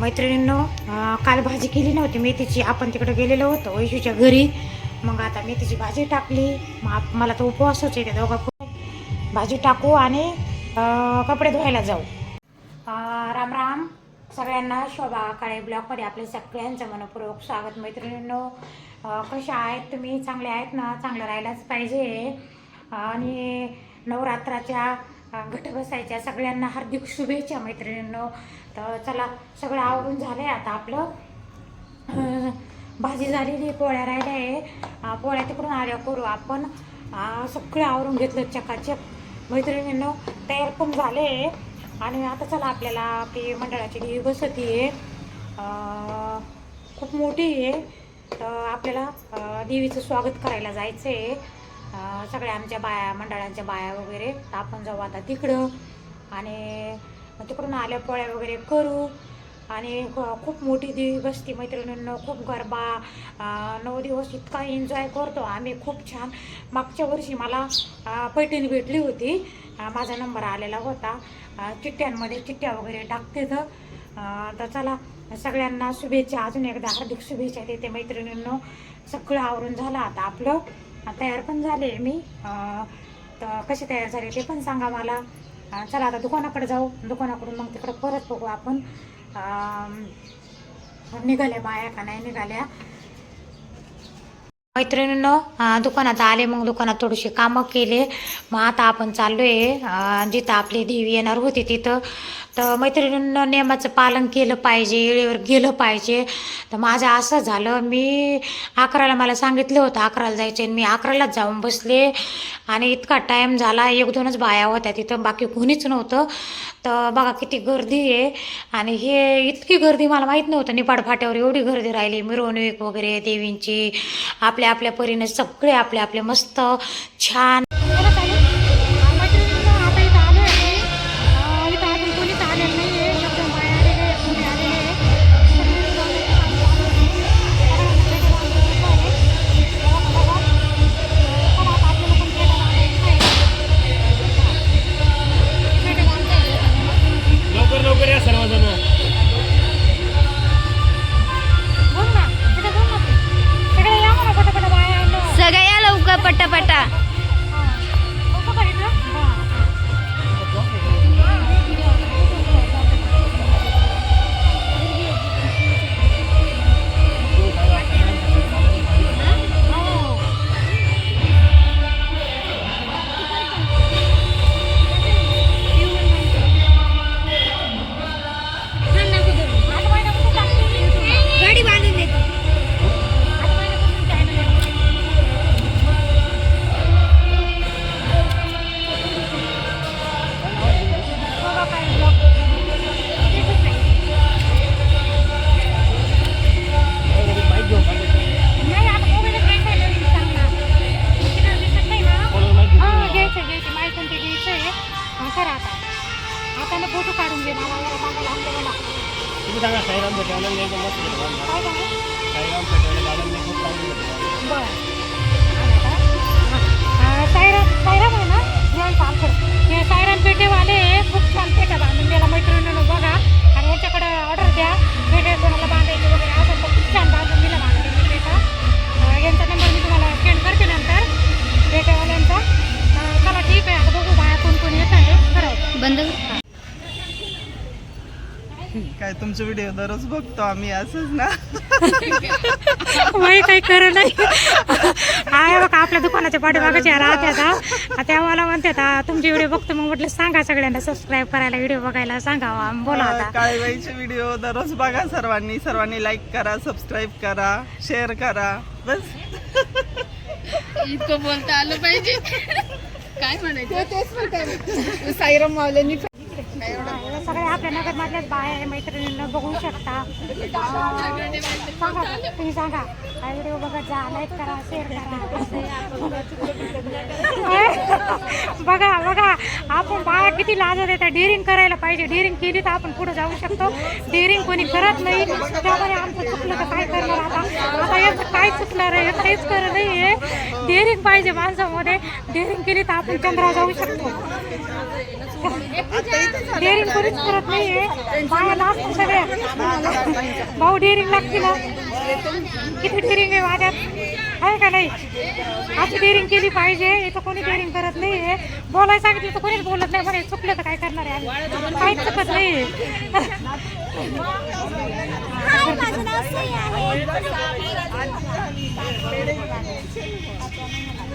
मैत्रिणींनो काल भाजी केली नव्हती. मेथीची आपण तिकडे गेलेलो होतो वैशूच्या घरी. मग आता मेथीची भाजी टाकली. मग मला तर उपवासच आहे त्या दोघा भाजी टाकू आणि कपडे धुवायला जाऊ. राम राम. सगळ्यांना शोभा काळे ब्लॉगमध्ये आपले सगळ्यांचं मनपूर्वक स्वागत मैत्रिणींनो. कशा आहेत तुम्ही? चांगले आहेत ना? चांगलं राहायलाच पाहिजे. आणि नवरात्राच्या घट बसायच्या. सगळ्यांना हार्दिक शुभेच्छा मैत्रिणींनो. तर चला सगळं आवरून झालं आहे आता आपलं. भाजी झालेली पोळ्या राहिल्या आहे. पोळ्या तिकडून आल्या करू आपण. सगळं आवरून घेतलं चकाचक. मैत्रिणींनो तयार पण झाले. आणि आता चला आपल्याला आपली मंडळाची देवी बसती आहे. खूप मोठी आहे. तर आपल्याला देवीचं स्वागत करायला जायचं आहे सगळ्या आमच्या बाया मंडळांच्या बाया वगैरे तर आपण जाऊ आता तिकडं. आणि तिकडून आल्या पोळ्या वगैरे करू. आणि खूप मोठी देवी बसती मैत्रिणींना खूप गरबा. नऊ दिवस इतका एन्जॉय करतो आम्ही. खूप छान. मागच्या वर्षी मला पैठणी भेटली होती. माझा नंबर आलेला होता. चिठ्ठ्यांमध्ये चिठ्ठ्या वगैरे टाकते तर चला सगळ्यांना शुभेच्छा. अजून एकदा हार्दिक शुभेच्छा देते मैत्रिणींनो. सगळं आवरून झालं आता आपलं. तयार पण झाले मी. तर कसे तयार झाले ते पण सांगा मला. चला आता दुकानाकडे जाऊ. दुकानाकडून मग तिकडं परत बघू आपण. निघाल्या बाया का नाही निघाल्या? मैत्रिणीनं दुकानात आले मग दुकानात थोडीशी कामं केले. मग आता आपण चाललो आहे जिथं आपली देवी येणार होती तिथं. तर मैत्रिणींनं नियमाचं पालन केलं पाहिजे वेळेवर गेलं पाहिजे. तर माझं असं झालं मी अकराला मला सांगितलं होतं अकराला जायचं आणि मी अकरालाच जाऊन बसले. आणि इतका टाईम झाला एक दोनच बाया होत्या तिथं बाकी कोणीच नव्हतं. तर बघा किती गर्दी आहे. आणि हे इतकी गर्दी मला माहीत नव्हतं निपाड फाट्यावर एवढी गर्दी राहिली. मिरवणूक वगैरे देवींची आपल्या आपल्या परीने सगळे आपले आपले मस्त छान तुम्ही सांगा साईराम भेटायला नाही एकदम मस्त भेटवा काय? झालं? साईराम भेटायला गार्डन नाही खूप चांगली भेटवा काय तुमचे व्हिडिओ दररोज बघतो आम्ही असंच ना? वय काही खरं नाही. आहे बघा आपल्या दुकानाच्या पाठीमागाच्या राहत्या आता त्या मला म्हणतात "आ, तुमचे व्हिडिओ बघतो मग म्हटलं सांगा सगळ्यांना सबस्क्राईब करायला व्हिडिओ बघायला सांगा बोला आता. काळेबाईचे व्हिडिओ दररोज बघा सर्वांनी. सर्वांनी लाईक करा सबस्क्राईब करा शेअर करा. बस. इतकं बोलता आलं पाहिजे. काय म्हणायचं? साईराम मावल्यांनी हे आपल्या नगर मधल्याच बाय आहे मैत्रिणींना बघू शकता. सांगा तुम्ही सांगा. हा व्हिडिओ बघत जा लाईक करा शेअर करा बघा बघा. आपण बाया किती लाजत येतात डेअरिंग करायला पाहिजे. डेअरिंग केली तर आपण पुढे जाऊ शकतो. डेअरिंग कोणी करत नाही. त्यामुळे आमचं चुकलं तर काय करणार आता? आता याचं काय चुकणार आहे? काहीच करत नाही आहे डेअरिंग पाहिजे माणसामध्ये. डेअरिंग केली तर आपण चंद्रा जाऊ शकतो. डेअरिंग कोणीच करत नाहीये. बाया लास्ट सगळ्या. भाऊ डेअरिंग लागते ना. किती डेअरिंग आहे माझ्यात? आहे का नाही? अशी डेअरिंग केली पाहिजे इथं कोणी डेअरिंग करत नाहीये. बोलायला सांगितलं तर कोणीच बोलत नाही. म्हणे चुकलं तर काय करणार आहे आम्ही? काहीच चुकत नाही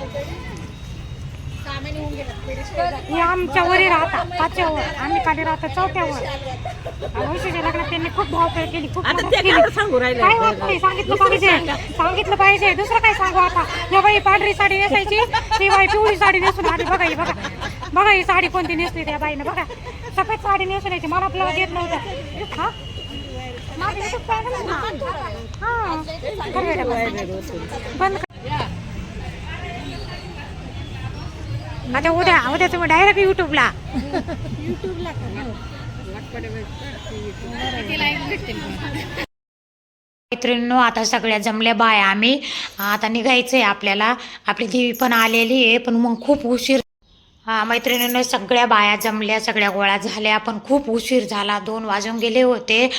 हे आमच्या वरी राहतात पाचव्यावर आम्ही खाली राहतो चौथ्यावर वैशाच्या लग्नात त्यांनी खूप धावपळ केली खूप मदत केली. काय नाही सांगितलं पाहिजे? सांगितलं पाहिजे. दुसरं काय सांगू आता? या बाई पांढरी साडी नेसायची ती बाई पिवळी साडी नेसून आली. बघा ही बघा. बघा ही साडी कोणती नेसली त्या बाईनं. बघा. सफेद साडी नेसून यायची. मला आपल्याला देत नव्हतं. हा? माझं YouTube channel आहे ना. हा. कर बेटा बंद. बंद कर. आता उद्या उद्या तुम्ही डायरेक्ट युट्यूबला मैत्रिणींनो आता सगळ्या जमल्या बाया आम्ही. आता निघायचं आहे आपल्याला. आपली देवी पण आलेली आहे पण मग खूप उशीर हा मैत्रिणींनो सगळ्या बाया जमल्या सगळ्या गोळ्या झाल्या पण खूप उशीर झाला. दोन वाजून गेले होते.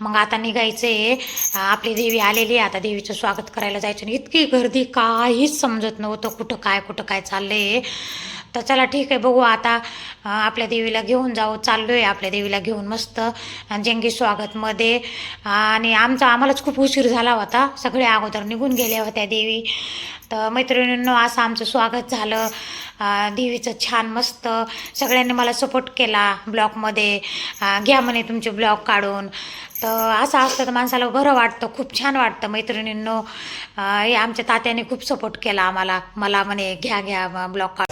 मग आता निघायचे आपली देवी आलेली आहे. आता देवीचं स्वागत करायला जायचं. आणि इतकी गर्दी काहीच समजत नव्हतं कुठं काय कुठं काय चाललंय. आहे तर चला ठीक आहे बघू आता आपल्या देवीला घेऊन जाऊ. चाललो आहे आपल्या देवीला घेऊन मस्त. अं, जंगी स्वागतमध्ये आणि आमचा आम्हालाच खूप उशीर झाला होता. सगळ्या अगोदर निघून गेल्या होत्या देवी. तर मैत्रिणींनो असं आमचं स्वागत झालं. देवीचं छान मस्त सगळ्यांनी मला सपोर्ट केला ब्लॉगमध्ये. घ्या म्हणे तुमचे ब्लॉग काढून. तर असं असतं तर माणसाला बरं वाटतं खूप छान वाटतं मैत्रिणींनो. हे आमच्या तात्याने खूप सपोर्ट केला आम्हाला. मला म्हणे घ्या घ्या ब्लॉग काढ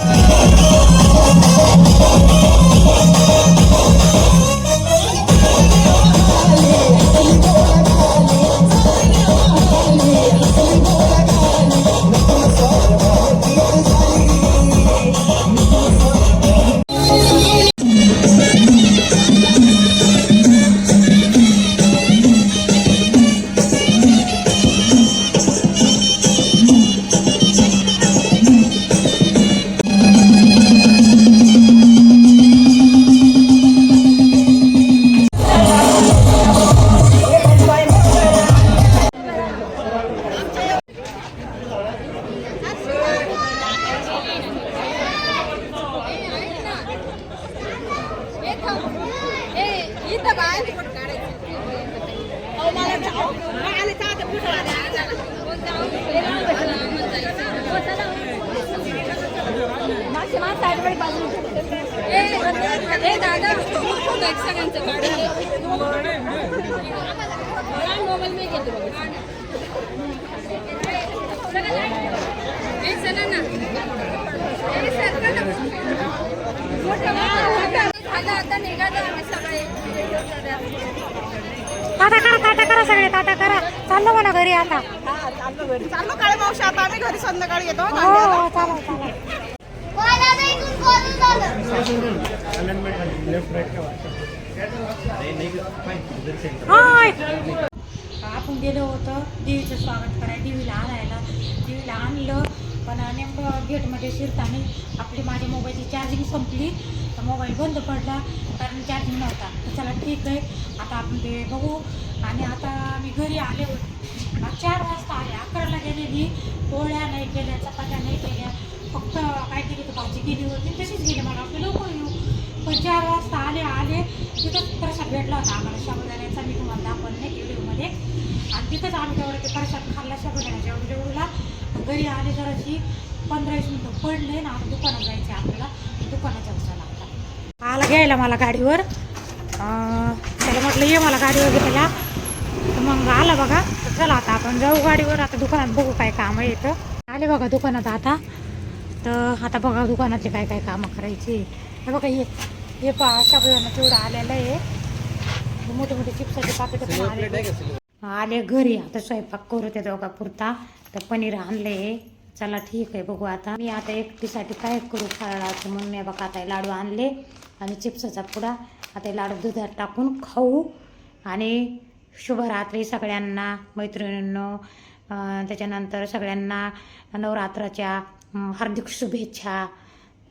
आता निघालो आम्ही सगळे. टाटा करा टाटा करा सगळे टाटा करा. चाललो म्हणा घरी आता. चाललो काळे मावशी आता आम्ही घरी संध्याकाळी येतो. हो हो चालेल चालेल. आपण गेलो होतो देवीचं स्वागत करायला देवीला आणायला. देवीला आणलं पण नेमकं गेटमध्ये शिरताना आपली माझ्या मोबाईलची चार्जिंग संपली. तर मोबाईल बंद पडला कारण चार्जिंग नव्हता. तर चला ठीक आहे आता आपण ते बघू. आणि आता मी घरी आले होते. चार वाजता आले अकराला गेलेली. पोळ्या नाही केल्या चपात्या नाही केल्या. फक्त काय केली तर भाजी केली होती. तशीच गेली. मला आपली लवकर येऊ. चार वाजता आले आले. तिथंच प्रसाद भेटला होता आम्हाला शाबुदाण्याचा. मी तुम्हाला दाखवत नाही व्हिडिओमध्ये. आणि तिथंच आम्ही तेवढं ते प्रसाद खाल्ला शाबुदाण्याच्या जेवढूला घरी आले जराशी पंधरा वीस मिनिटं पडले ना आता दुकानात जायचे आपल्याला. दुकानाच्या उचला आता. आला घ्यायला मला गाडीवर. त्याला म्हटलं ये मला गाडीवर घ्यायला. तर मग आला बघा. तर चला आता आपण जाऊ गाडीवर. आता दुकानात बघू काय कामं येतं आले बघा दुकानात आता. तर आता बघा दुकानातले काय काय कामं करायची. हे बघा हे हे पहा साबुदाणा तेवढं आलेलं आहे. हे मोठे मोठे चिप्साचे पाकिट पण आले आले घरी. आता स्वयंपाक करू त्या दोघा पुरता. तर पनीर आणले चला ठीक आहे बघू आता. मी आता एकटीसाठी काय करू? फराळाचं म्हणून मी बघा आता हे लाडू आणले आणि चिप्साचा पुडा. आता हे लाडू दुधात टाकून खाऊ. आणि शुभरात्री सगळ्यांना मैत्रिणींनो त्याच्यानंतर सगळ्यांना नवरात्राच्या हार्दिक शुभेच्छा.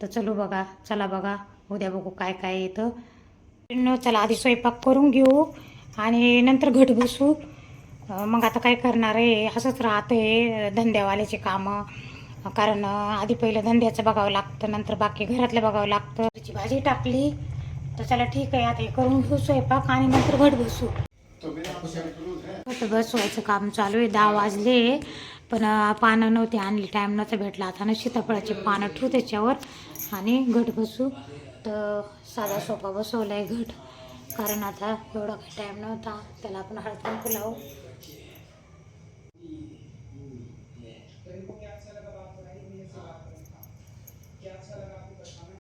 तर चलो बघा चला बघा उद्या बघू काय काय येतं. न चला आधी स्वयंपाक करून घेऊ आणि नंतर घट बसू. मग आता काय करणार आहे? असंच राहतं आहे धंद्यावाल्याचे कामं. कारण आधी पहिलं धंद्याचं बघावं लागतं नंतर बाकी घरातलं बघावं लागतं. त्याची भाजी टाकली तर चला ठीक आहे आता हे करून घेऊ स्वयंपाक आणि नंतर घट बसू. घट बसवायचं काम चालू आहे दहा वाजले. पण पानं नव्हती आणली टाईम नव्हतं भेटला. आता ना सीताफळाची पानं ठेवू त्याच्यावर. आणि घट बसू. तर साधा सोपा बसवला आहे घट. कारण आता एवढा काही टाईम नव्हता. त्याला आपण हळद पण लावू.